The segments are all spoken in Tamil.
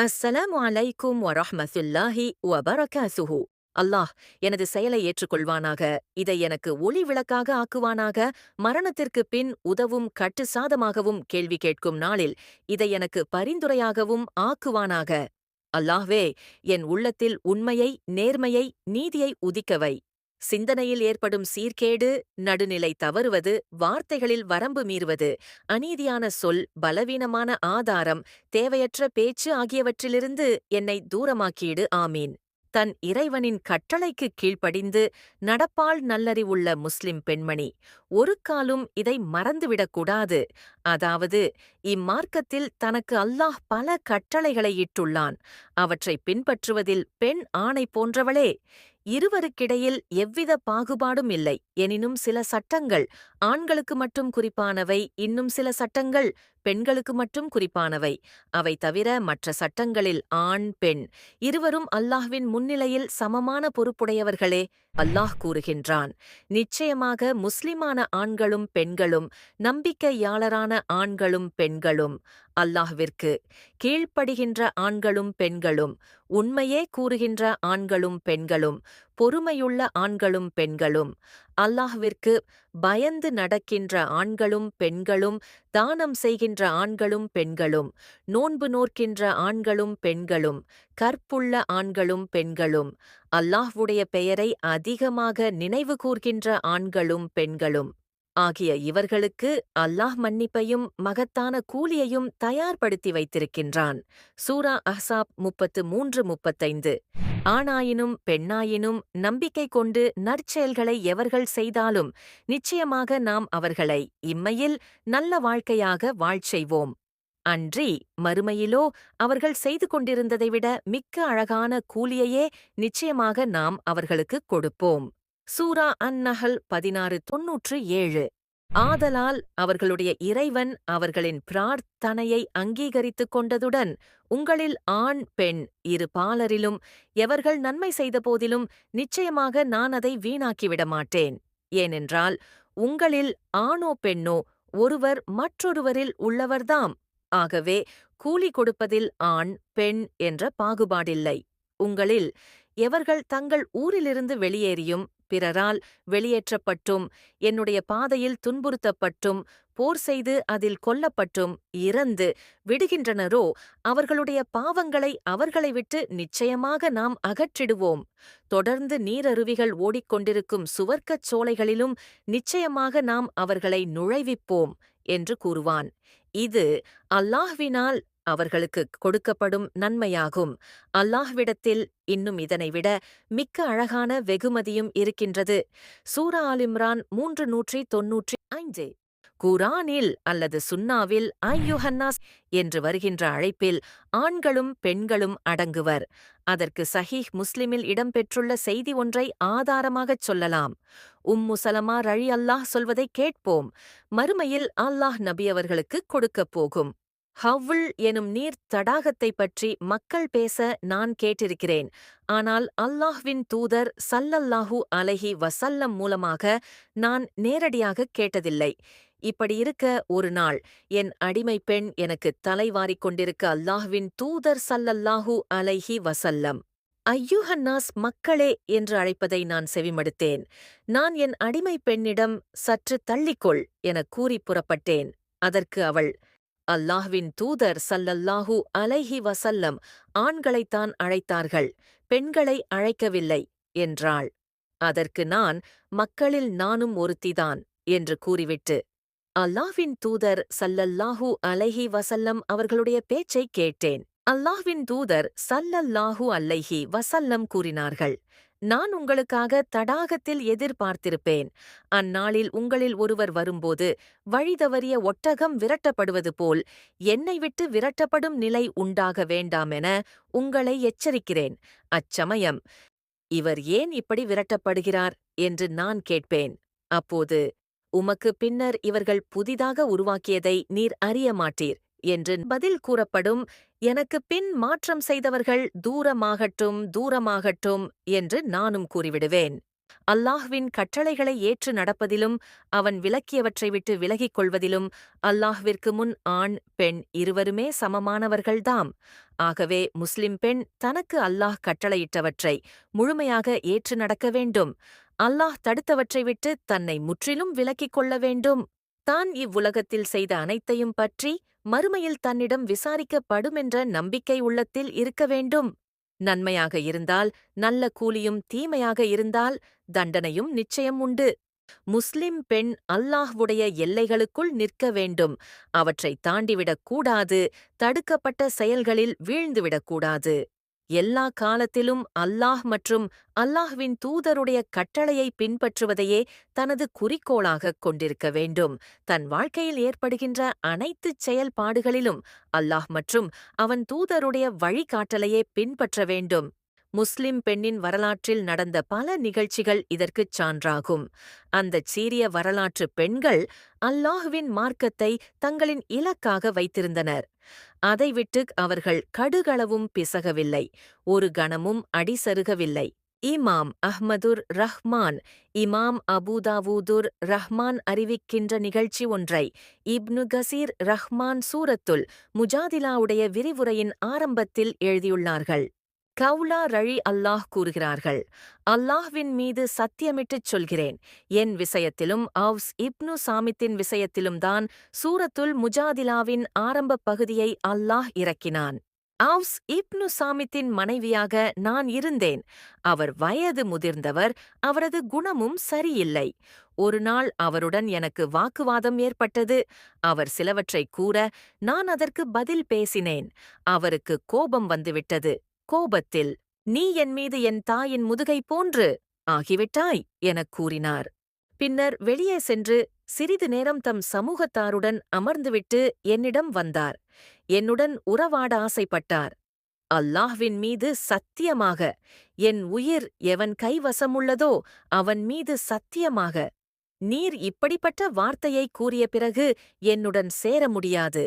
அஸ்ஸலாமு அலைக்கும் வரஹ்மத்துல்லாஹி வபரகாசுஹு அல்லாஹ் எனது செயலை ஏற்றுக்கொள்வானாக இதை எனக்கு ஒளி விளக்காக ஆக்குவானாக மரணத்திற்குப் பின் உதவும் கட்டு சாதமாகவும் கேள்வி கேட்கும் நாளில் இதை எனக்கு பரிந்துரையாகவும் ஆக்குவானாக. அல்லாஹ்வே என் உள்ளத்தில் உண்மையை நேர்மையை நீதியை உதிக்கவை. சிந்தனையில் ஏற்படும் சீர்கேடு நடுநிலை தவறுவது வார்த்தைகளில் வரம்பு மீறுவது அநீதியான சொல் பலவீனமான ஆதாரம் தேவையற்ற பேச்சு ஆகியவற்றிலிருந்து என்னை தூரமாக்கிடு ஆமீன். தன் இறைவனின் கட்டளைக்குக் கீழ்ப்படிந்து நடப்பால் நல்லறிவுள்ள முஸ்லிம் பெண்மணி ஒரு காலும் இதை மறந்துவிடக்கூடாது. அதாவது இம்மார்க்கத்தில் தனக்கு அல்லாஹ் பல கட்டளைகளை இட்டுள்ளான். அவற்றை பின்பற்றுவதில் பெண் ஆணை போன்றவளே. இருவருக்கிடையில் எவ்வித பாகுபாடும் இல்லை. எனினும் சில சட்டங்கள் ஆண்களுக்கு மட்டும் குறிப்பானவை இன்னும் சில சட்டங்கள் பெண்களுக்கு மட்டும் குறிப்பானவை. அவை தவிர மற்ற சட்டங்களில் ஆண் பெண் இருவரும் அல்லாஹ்வின் முன்னிலையில் சமமான பொறுப்புடையவர்களே அல்லாஹ் கூறுகின்றான். நிச்சயமாக முஸ்லிமான ஆண்களும் பெண்களும் நம்பிக்கையாளரான ஆண்களும் பெண்களும் அல்லாஹ்விற்கு கீழ்ப்படுகின்ற ஆண்களும் பெண்களும் உண்மையே கூறுகின்ற ஆண்களும் பெண்களும் பொறுமையுள்ள ஆண்களும் பெண்களும். அல்லாஹ்விற்கு பயந்து நடக்கின்ற ஆண்களும் பெண்களும் தானம் செய்கின்ற ஆண்களும் பெண்களும் நோன்பு நோர்க்கின்ற ஆண்களும் பெண்களும் கற்புள்ள ஆண்களும் பெண்களும் அல்லாஹ்வுடைய பெயரை அதிகமாக நினைவு கூர்கின்ற ஆண்களும் பெண்களும். ஆகிய இவர்களுக்கு அல்லாஹ் மன்னிப்பையும் மகத்தான கூலியையும் தயார்படுத்தி வைத்திருக்கின்றான். சூரா அஹ்சாப் முப்பத்து மூன்று முப்பத்தைந்து. ஆணாயினும் பெண்ணாயினும் நம்பிக்கை கொண்டு நற்செயல்களை எவர்கள் செய்தாலும் நிச்சயமாக நாம் அவர்களை இம்மையில் நல்ல வாழ்க்கையாக வாழ்ச்செய்வோம் அன்றி மறுமையிலோ அவர்கள் செய்து கொண்டிருந்ததை விட மிக்க அழகான கூலியையே நிச்சயமாக நாம் அவர்களுக்குக் கொடுப்போம். சூரா அந்நஹல் பதினாறு தொன்னூற்று ஏழு. ஆதலால் அவர்களுடைய இறைவன் அவர்களின் பிரார்த்தனையை அங்கீகரித்துக் கொண்டதுடன் உங்களில் ஆண் பெண் இரு பாலரிலும் எவர்கள் நன்மை செய்த போதிலும் நிச்சயமாக நான் அதை வீணாக்கிவிட மாட்டேன். ஏனென்றால் உங்களில் ஆணோ பெண்ணோ ஒருவர் மற்றொருவரில் உள்ளவர்தாம். ஆகவே கூலி கொடுப்பதில் ஆண் பெண் என்ற பாகுபாடில்லை. உங்களில் எவர்கள் தங்கள் ஊரிலிருந்து வெளியேறியும் பிறரால் வெளியேற்றப்பட்டும் என்னுடைய பாதையில் துன்புறுத்தப்பட்டும் போர் செய்து அதில் கொல்லப்பட்டும் இறந்து விடுகின்றனரோ அவர்களுடைய பாவங்களை அவர்களை விட்டு நிச்சயமாக நாம் அகற்றிடுவோம். தொடர்ந்து நீரருவிகள் ஓடிக்கொண்டிருக்கும் சுவர்க்கச் சோலைகளிலும் நிச்சயமாக நாம் அவர்களை நுழைவிப்போம் என்று கூறுவான். இது அல்லாஹ்வினால் அவர்களுக்கு கொடுக்கப்படும் நன்மையாகும். அல்லாஹ்விடத்தில் இன்னும் இதனைவிட மிக்க அழகான வெகுமதியும் இருக்கின்றது. சூரா ஆலிம்ரான் மூன்று நூற்றி தொன்னூற்றி ஐந்து. குரானில் அல்லது சுன்னாவில் ஐயுஹன்னாஸ் என்று வருகின்ற அழைப்பில் ஆண்களும் பெண்களும் அடங்குவர். அதற்கு சஹீஹ் முஸ்லிமில் இடம்பெற்றுள்ள செய்தி ஒன்றை ஆதாரமாகச் சொல்லலாம். உம்மு சலமா ரழி அல்லாஹ் சொல்வதை கேட்போம். மறுமையில் அல்லாஹ் நபி அவர்களுக்கு கொடுக்கப் போகும். ஹவ்வுல் எனும் நீர் தடாகத்தைப் பற்றி மக்கள் பேச நான் கேட்டிருக்கிறேன். ஆனால் அல்லாஹ்வின் தூதர் சல்லல்லாஹு அலைஹி வசல்லம் மூலமாக நான் நேரடியாகக் கேட்டதில்லை. இப்படியிருக்க ஒரு நாள். என் அடிமை பெண் எனக்கு தலைவாரிக் கொண்டிருக்க அல்லாஹ்வின் தூதர் சல்லல்லாஹு அலைஹி வசல்லம் ஐயூஹன்னாஸ் மக்களே என்று அழைப்பதை நான் செவிமடுத்தேன். நான் என் அடிமை பெண்ணிடம் சற்று தள்ளிக்கொள் எனக் கூறிப் புறப்பட்டேன். அதற்கு அவள் அல்லாஹ்வின் தூதர் சல்லல்லாஹு அலைஹி வசல்லம் ஆண்களைத்தான் அழைத்தார்கள் பெண்களை அழைக்கவில்லை என்றாள். அதற்கு நான் மக்களில் நானும் ஒருத்திதான் என்று கூறிவிட்டு அல்லாஹ்வின் தூதர் சல்லல்லாஹு அலைஹி வசல்லம் அவர்களுடைய பேச்சைக் கேட்டேன். அல்லாஹ்வின் தூதர் சல்லல்லாஹு அல்லைஹி வசல்லம் கூறினார்கள் நான் உங்களுக்காக தடாகத்தில் எதிர்பார்த்திருப்பேன். அந்நாளில் உங்களில் ஒருவர் வரும்போது வழிதவறிய ஒட்டகம் விரட்டப்படுவது போல் என்னை விட்டு விரட்டப்படும் நிலை உண்டாக வேண்டாமென உங்களை எச்சரிக்கிறேன். அச்சமயம். இவர் ஏன் இப்படி விரட்டப்படுகிறார் என்று நான் கேட்பேன். அப்போது உமக்கு பின்னர் இவர்கள் புதிதாக உருவாக்கியதை நீர் அறிய மாட்டீர். என்று பதில் கூறப்படும் எனக்கு பின் மாற்றம் செய்தவர்கள் தூரமாகட்டும் தூரமாகட்டும் என்று நானும் கூறிவிடுவேன். அல்லாஹ்வின் கட்டளைகளை ஏற்று நடப்பதிலும் அவன் விலக்கியவற்றை விட்டு விலகிக் கொள்வதிலும் அல்லாஹ்விற்கு முன் ஆண் பெண் இருவருமே சமமானவர்கள்தாம் ஆகவே முஸ்லிம் பெண் தனக்கு அல்லாஹ் கட்டளையிட்டவற்றை முழுமையாக ஏற்று நடக்க வேண்டும். அல்லாஹ் தடுத்தவற்றை விட்டு தன்னை முற்றிலும் விலக்கிக் கொள்ள வேண்டும். தான் இவ்வுலகத்தில் செய்த அனைத்தையும் பற்றி மறுமையில் தன்னிடம் விசாரிக்கப்படுமென்ற நம்பிக்கை உள்ளத்தில் இருக்க வேண்டும். நன்மையாக இருந்தால் நல்ல கூலியும் தீமையாக இருந்தால் தண்டனையும் நிச்சயம் உண்டு. முஸ்லிம் பெண் அல்லாஹ்வுடைய எல்லைகளுக்குள் நிற்க வேண்டும். அவற்றை தாண்டிவிடக் கூடாது தடுக்கப்பட்ட செயல்களில் வீழ்ந்துவிடக்கூடாது எல்லா காலத்திலும் அல்லாஹ் மற்றும் அல்லாஹ்வின் தூதருடைய கட்டளையை பின்பற்றுவதையே தனது குறிக்கோளாகக் கொண்டிருக்க வேண்டும். தன் வாழ்க்கையில் ஏற்படுகின்ற அனைத்துச் செயல்பாடுகளிலும் அல்லாஹ் மற்றும் அவன் தூதருடைய வழிகாட்டலையே பின்பற்ற வேண்டும். முஸ்லிம் பெண்ணின் வரலாற்றில் நடந்த பல நிகழ்ச்சிகள் இதற்குச் சான்றாகும். அந்தச் சீரிய வரலாற்று பெண்கள் அல்லாஹுவின் மார்க்கத்தை தங்களின் இலக்காக வைத்திருந்தனர். அதைவிட்டு அவர்கள் கடுகளவும் பிசகவில்லை ஒரு கணமும் அடிசருகவில்லை. இமாம் அஹ்மதுர் ரஹ்மான் இமாம் அபூதாவூதுர் ரஹ்மான் அறிவிக்கின்ற நிகழ்ச்சி ஒன்றை இப்னு கசீர் ரஹ்மான் சூரத்துல் முஜாதிலாவுடைய விரிவுரையின் ஆரம்பத்தில் எழுதியுள்ளார்கள். கவுலா ரழி அல்லாஹ் கூறுகிறார்கள் அல்லாஹ்வின் மீது சத்தியமிட்டுச் சொல்கிறேன். என் விஷயத்திலும் அவ்ஸ் இப்னு சாமித்தின் விஷயத்திலும் தான் சூரத்துல் முஜாதிலாவின் ஆரம்பப் பகுதியை அல்லாஹ் இறக்கினான். அவ்ஸ் இப்னு சாமித்தின் மனைவியாக நான் இருந்தேன். அவர் வயது முதிர்ந்தவர் அவரது குணமும் சரியில்லை. ஒரு நாள் அவருடன் எனக்கு வாக்குவாதம் ஏற்பட்டது. அவர் சிலவற்றைக் கூற நான் அதற்கு பதில் பேசினேன். அவருக்கு கோபம் வந்துவிட்டது. கோபத்தில் நீ என் மீது என் தாயின் முதுகை போன்று ஆகிவிட்டாய் எனக் கூறினார். பின்னர் வெளியே சென்று சிறிது நேரம் தம் சமூகத்தாருடன் அமர்ந்துவிட்டு என்னிடம் வந்தார். என்னுடன் உறவாட ஆசைப்பட்டார். அல்லாஹ்வின் மீது சத்தியமாக என் உயிர் எவன் கைவசமுள்ளதோ அவன் மீது சத்தியமாக. நீர் இப்படிப்பட்ட வார்த்தையை கூறிய பிறகு என்னுடன் சேர முடியாது.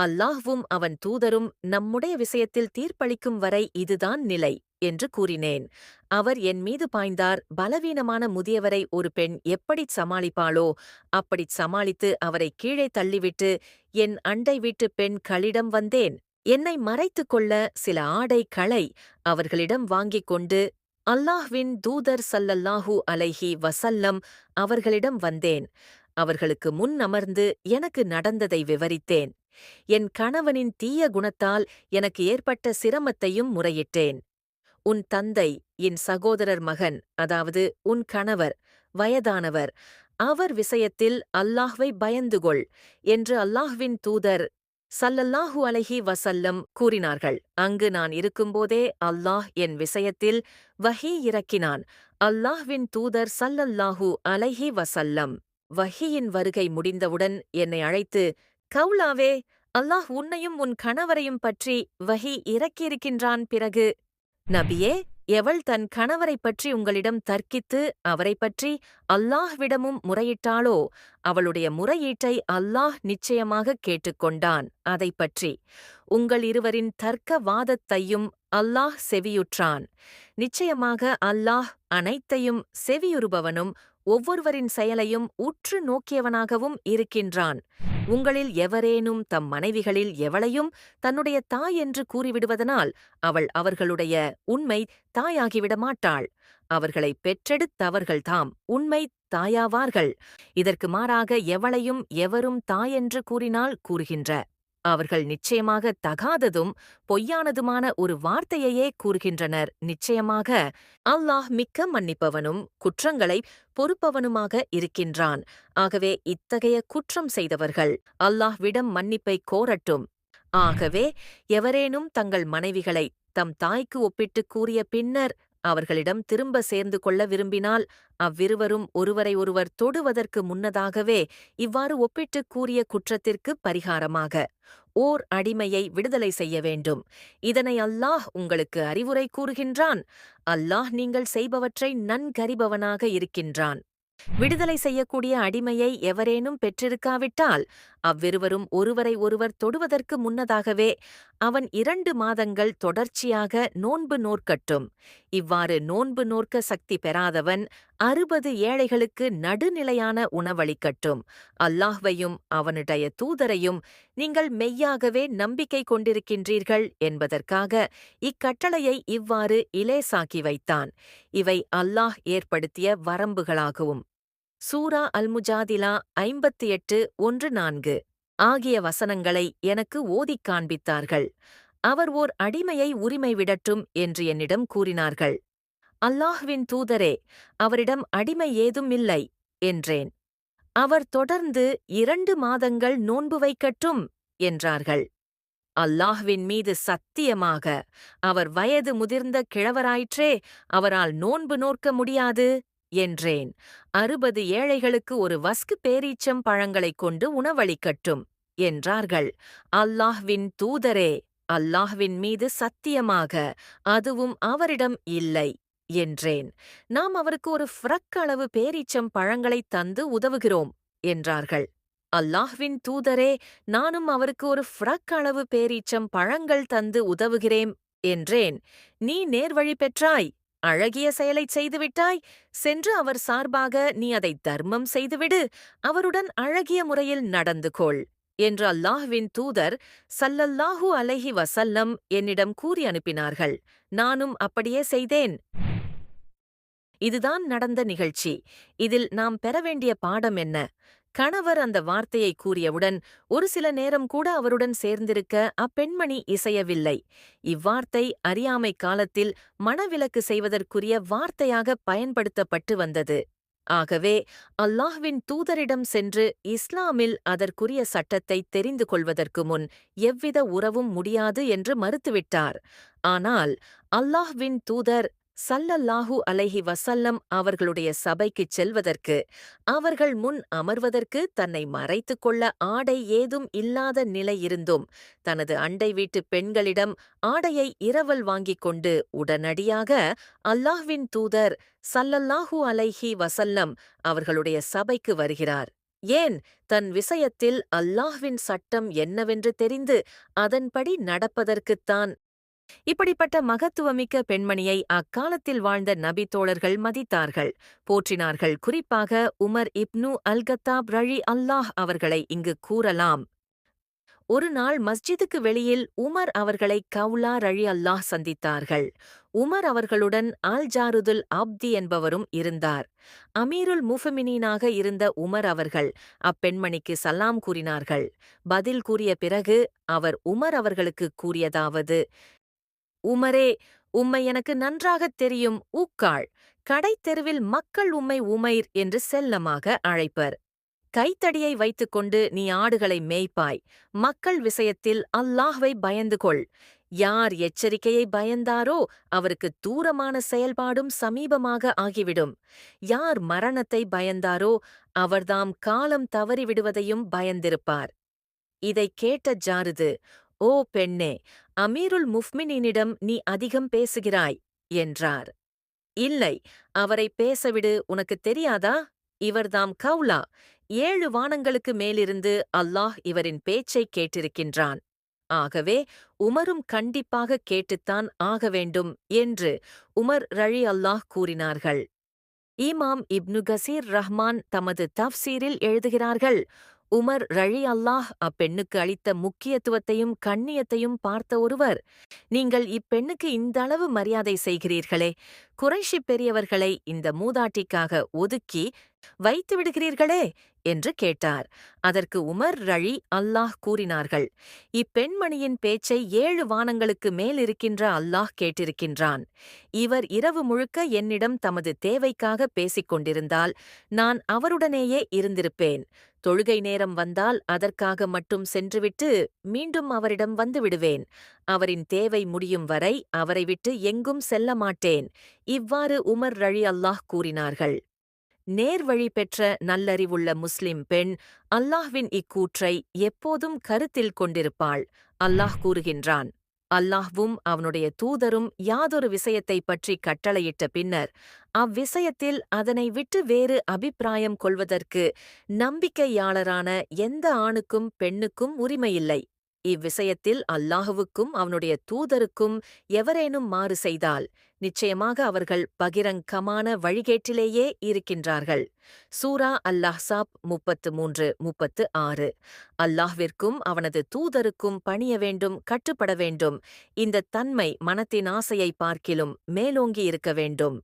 அல்லாஹ்வும் அவன் தூதரும் நம்முடைய விஷயத்தில் தீர்ப்பளிக்கும் வரை இதுதான் நிலை என்று கூறினேன். அவர் என் மீது பாய்ந்தார் பலவீனமான முதியவரை ஒரு பெண் எப்படிச் சமாளிப்பாளோ அப்படிச் சமாளித்து அவரை கீழே தள்ளிவிட்டு என் அண்டை வீட்டு பெண் களிடம் வந்தேன் என்னை மறைத்துக் கொள்ள சில ஆடை களை அவர்களிடம் வாங்கிக் கொண்டு அல்லாஹ்வின் தூதர் சல்லல்லாஹூ அலைஹி வசல்லம் அவர்களிடம் வந்தேன். அவர்களுக்கு முன் அமர்ந்து எனக்கு நடந்ததை விவரித்தேன். என் கணவனின் தீய குணத்தால் எனக்கு ஏற்பட்ட சிரமத்தையும் முறையிட்டேன். உன் தந்தை என் சகோதரர் மகன் அதாவது உன் கணவர் வயதானவர் அவர் விஷயத்தில் அல்லாஹ்வை பயந்துகொள் என்று அல்லாஹ்வின் தூதர் சல்லல்லாஹு அலஹி வசல்லம் கூறினார்கள். அங்கு நான் இருக்கும்போதே அல்லாஹ் என் விஷயத்தில் வஹி இறக்கினான். அல்லாஹ்வின் தூதர் சல்லல்லாஹு அலைஹி வசல்லம் வஹியின் வருகை முடிந்தவுடன் என்னை அழைத்து கவுலாவே அல்லாஹ் உன்னையும் உன் கணவரையும் பற்றி வஹி இறக்கியிருக்கின்றான் பிறகு நபியே எவள் தன் கணவரைப் பற்றி உங்களிடம் தர்க்கித்து அவரைப் பற்றி அல்லாஹ்விடமும் முறையிட்டாளோ அவளுடைய முறையீட்டை அல்லாஹ் நிச்சயமாகக் கேட்டுக்கொண்டான். அதை பற்றி உங்கள் இருவரின் தர்க்க வாதத்தையும் அல்லாஹ் செவியுற்றான். நிச்சயமாக அல்லாஹ் அனைத்தையும் செவியுறுபவனும் ஒவ்வொருவரின் செயலையும் உற்று நோக்கியவனாகவும் இருக்கின்றான். உங்களில் எவரேனும் தம் மனைவிகளில் எவளையும் தன்னுடைய தாய் என்று கூறிவிடுவதனால் அவள் அவர்களுடைய உண்மை தாயாகிவிட மாட்டாள். அவர்களை பெற்றெடுத்தவர்கள்தாம் உண்மை தாயாவார்கள். இதற்கு மாறாக எவளையும் எவரும் தாயென்று கூறினால் கூறுகின்ற அவர்கள் நிச்சயமாக தகாததும் பொய்யானதுமான ஒரு வார்த்தையையே கூறுகின்றனர். நிச்சயமாக அல்லாஹ் மிக்க மன்னிப்பவனும் குற்றங்களை பொறுப்பவனுமாக இருக்கின்றான். ஆகவே இத்தகைய குற்றம் செய்தவர்கள் அல்லாஹ்விடம் மன்னிப்பை கோரட்டும். ஆகவே எவரேனும் தங்கள் மனைவிகளை தம் தாய்க்கு ஒப்பிட்டுக் கூறிய பின்னர் அவர்களிடம் திரும்ப சேர்ந்து கொள்ள விரும்பினால் அவ்விருவரும் ஒருவரை ஒருவர் தொடுவதற்கு முன்னதாகவே இவ்வாறு ஒப்பிட்டுக் கூறிய குற்றத்திற்கு பரிகாரமாக ஓர் அடிமையை விடுதலை செய்ய வேண்டும். இதனை அல்லாஹ் உங்களுக்கு அறிவுரை கூறுகின்றான். அல்லாஹ் நீங்கள் செய்பவற்றை நன்கறிபவனாக இருக்கின்றான். விடுதலை செய்யக்கூடிய அடிமையை எவரேனும் பெற்றிருக்காவிட்டால் அவ்விருவரும் ஒருவரை ஒருவர் தொடுவதற்கு முன்னதாகவே அவன் இரண்டு மாதங்கள் தொடர்ச்சியாக நோன்பு நோற்கட்டும். இவ்வாறு நோன்பு நோற்க சக்தி பெறாதவன் அறுபது ஏழைகளுக்கு நடுநிலையான உணவளிக்கட்டும். அல்லாஹ்வையும் அவனுடைய தூதரையும் நீங்கள் மெய்யாகவே நம்பிக்கை கொண்டிருக்கின்றீர்கள் என்பதற்காக இக்கட்டளையை இவ்வாறு இலேசாக்கி வைத்தான். இவை அல்லாஹ் ஏற்படுத்திய வரம்புகளாகவும் சூரா அல்முஜாதிலா ஐம்பத்தி எட்டு ஒன்று நான்கு ஆகிய வசனங்களை எனக்கு ஓதிக் காண்பித்தார்கள். அவர் ஓர் அடிமையை உரிமை விடட்டும் என்று என்னிடம் கூறினார்கள். அல்லாஹ்வின் தூதரே அவரிடம் அடிமை ஏதும் இல்லை என்றேன். அவர் தொடர்ந்து இரண்டு மாதங்கள் நோன்பு வைக்கட்டும் என்றார்கள். அல்லாஹ்வின் மீது சத்தியமாக அவர் வயது முதிர்ந்த கிழவராயிற்றே அவரால் நோன்பு நோற்க முடியாது? என்றேன். அறுபது ஏழைகளுக்கு ஒரு வஸ்கு பேரீச்சம் பழங்களைக் கொண்டு உணவளிக்கட்டும் என்றார்கள். அல்லாஹ்வின் தூதரே அல்லாஹ்வின் மீது சத்தியமாக அதுவும் அவரிடம் இல்லை என்றேன். நாம் அவருக்கு ஒரு ஃப்ரக் அளவு பேரீச்சம் பழங்களைத் தந்து உதவுகிறோம் என்றார்கள். அல்லாஹ்வின் தூதரே நானும் அவருக்கு ஒரு ஃப்ரக் அளவு பேரீச்சம் பழங்கள் தந்து உதவுகிறேன் என்றேன். நீ நேர்வழி பெற்றாய் அழகிய செயலைச் செய்துவிட்டாய். சென்று அவர் சார்பாக நீ அதை தர்மம் செய்துவிடு. அவருடன் அழகிய முறையில் நடந்து கொள் என்று அல்லாஹ்வின் தூதர் சல்லல்லாஹு அலைஹி வசல்லம் என்னிடம் கூறி அனுப்பினார்கள். நானும் அப்படியே செய்தேன். இதுதான் நடந்த நிகழ்ச்சி. இதில் நாம் பெற வேண்டிய பாடம் என்ன? கணவர் அந்த வார்த்தையை கூறியவுடன் ஒரு சில நேரம் கூட அவருடன் சேர்ந்திருக்க அப்பெண்மணி இசையவில்லை. இவ்வார்த்தை அறியாமை காலத்தில் மணவிலக்கு செய்வதற்குரிய வார்த்தையாக பயன்படுத்தப்பட்டு வந்தது. ஆகவே அல்லாஹ்வின் தூதரிடம் சென்று இஸ்லாமில் அதற்குரிய சட்டத்தை தெரிந்து கொள்வதற்கு முன் எவ்வித உறவும் முடியாது என்று மறுத்துவிட்டார். ஆனால் அல்லாஹ்வின் தூதர் சல்லல்லாஹு அலைஹி வசல்லம் அவர்களுடைய சபைக்குச் செல்வதற்கு அவர்கள் முன் அமர்வதற்கு தன்னை மறைத்துக் கொள்ள ஆடை ஏதும் இல்லாத நிலை இருந்தும் தனது அண்டை வீட்டு பெண்களிடம் ஆடையை இரவல் வாங்கிக் கொண்டு உடனடியாக அல்லாஹ்வின் தூதர் சல்லல்லாஹு அலைஹி வசல்லம் அவர்களுடைய சபைக்கு வருகிறார். ஏன்? தன் விஷயத்தில் அல்லாஹ்வின் சட்டம் என்னவென்று தெரிந்து அதன்படி நடப்பதற்குத்தான் இப்படிப்பட்ட மகத்துவமிக்க பெண்மணியை அக்காலத்தில் வாழ்ந்த நபி தோழர்கள் மதித்தார்கள். போற்றினார்கள். குறிப்பாக உமர் இப்னு அல்கத்தாப் ரழி அல்லாஹ் அவர்களை இங்கு கூறலாம். ஒரு நாள் மஸ்ஜிதுக்கு வெளியில் உமர் அவர்களை கவுலா ரழி அல்லாஹ் சந்தித்தார்கள். உமர் அவர்களுடன் அல் ஜாருதுல் அப்தி என்பவரும் இருந்தார். அமீருல் முஃபமினீனாக இருந்த உமர் அவர்கள் அப்பெண்மணிக்கு சலாம் கூறினார்கள். பதில் கூறிய பிறகு அவர் உமர் அவர்களுக்கு கூறியதாவது உமரே உம்மை எனக்கு நன்றாகத் தெரியும் ஊக்காள். கடைத்தெருவில் மக்கள் உம்மை உமைர் என்று செல்லமாக அழைப்பர். கைத்தடியை வைத்துக்கொண்டு நீ ஆடுகளை மேய்ப்பாய். மக்கள் விஷயத்தில் அல்லாஹ்வை பயந்து கொள் யார் எச்சரிக்கையை பயந்தாரோ அவருக்கு தூரமான செயல்பாடும் சமீபமாக ஆகிவிடும். யார் மரணத்தை பயந்தாரோ அவர்தாம் காலம் தவறிவிடுவதையும் பயந்திருப்பார். இதைக் கேட்ட ஜாருது ஓ பெண்ணே அமீருல் முஃமினினிடம் நீ அதிகம் பேசுகிறாய் என்றார். இல்லை அவரை பேசவிடு உனக்குத் தெரியாதா? இவர்தாம் கவுலா. ஏழு வானங்களுக்கு மேலிருந்து அல்லாஹ் இவரின் பேச்சைக் கேட்டிருக்கின்றான். ஆகவே உமரும் கண்டிப்பாக கேட்டுத்தான் ஆக வேண்டும் என்று உமர் ரழி அல்லாஹ் கூறினார்கள். ஈமாம் இப்னு கசீர் ரஹ்மான் தமது தஃப்சீரில் எழுதுகிறார்கள் உமர் ரழி அல்லாஹ் அப்பெண்ணுக்கு அளித்த முக்கியத்துவத்தையும் கண்ணியத்தையும் பார்த்த ஒருவர் நீங்கள் இப்பெண்ணுக்கு இந்த அளவு மரியாதை செய்கிறீர்களே குறைஷி பெரியவர்களை இந்த மூதாட்டிக்காக ஒதுக்கி வைத்து விடுகிறீர்களே? என்று கேட்டார். அதற்கு உமர் ரழி அல்லாஹ் கூறினார்கள் இப்பெண்மணியின் பேச்சை ஏழு வானங்களுக்கு மேல் இருக்கின்ற அல்லாஹ் கேட்டிருக்கின்றான். இவர் இரவு முழுக்க என்னிடம் தமது தேவைக்காக பேசிக் கொண்டிருந்தால் நான் அவருடனேயே இருந்திருப்பேன். தொழுகை நேரம் வந்தால் அதற்காக மட்டும் சென்றுவிட்டு மீண்டும் அவரிடம் வந்துவிடுவேன் அவரின் தேவை முடியும் வரை அவரை விட்டு எங்கும் செல்ல மாட்டேன். இவ்வாறு உமர் ரழி அல்லாஹ் கூறினார்கள். நேர்வழி பெற்ற நல்லறிவுள்ள முஸ்லிம் பெண் அல்லாஹ்வின் இக்கூற்றை எப்போதும் கருத்தில் கொண்டிருப்பாள். அல்லாஹ் கூறுகின்றான் அல்லாஹ்வும் அவனுடைய தூதரும் யாதொரு விஷயத்தைப் பற்றி கட்டளையிட்ட பின்னர் அவ்விஷயத்தில் அதனை விட்டு வேறு அபிப்பிராயம் கொள்வதற்கு நம்பிக்கையாளரான எந்த ஆணுக்கும் பெண்ணுக்கும் உரிமையில்லை. இவ்விஷயத்தில் அல்லாஹுவுக்கும் அவனுடைய தூதருக்கும் எவரேனும் மாறு செய்தால் நிச்சயமாக அவர்கள் பகிரங்கமான வழிகேட்டிலேயே இருக்கின்றார்கள். சூரா அல்லாஹ் சாப் முப்பத்து மூன்று முப்பத்து ஆறு. அல்லாஹ்விற்கும் அவனது தூதருக்கும் பணிய வேண்டும் கட்டுப்பட வேண்டும். இந்த தன்மை மனத்தின் ஆசையை பார்க்கிலும் மேலோங்கி இருக்க வேண்டும்.